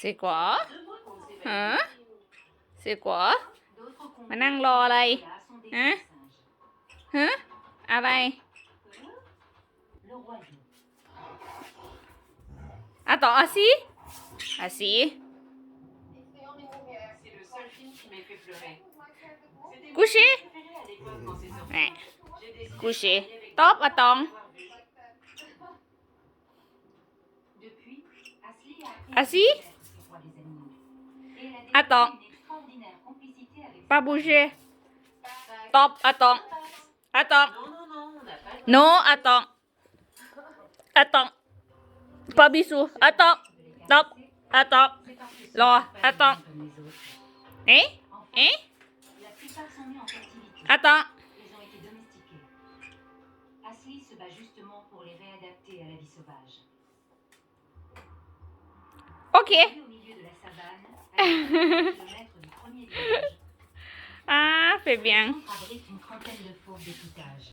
C'est quoi ฮะ C'est quoi มานั่งรออะไรฮะฮะอะไรอะต่ออะสิอะสิกูชีแหมกูชีตอบอะตองอะสิ Attends. Pas bouger. Top, attends. Attends. Non, attends. Attends. Pas bisous. Attends. Top. Attends. Laura, attends. Hein? Hein? Attends. Se bat justement pour les réadapter à la vie sauvage. Ok. Ah, fais bien.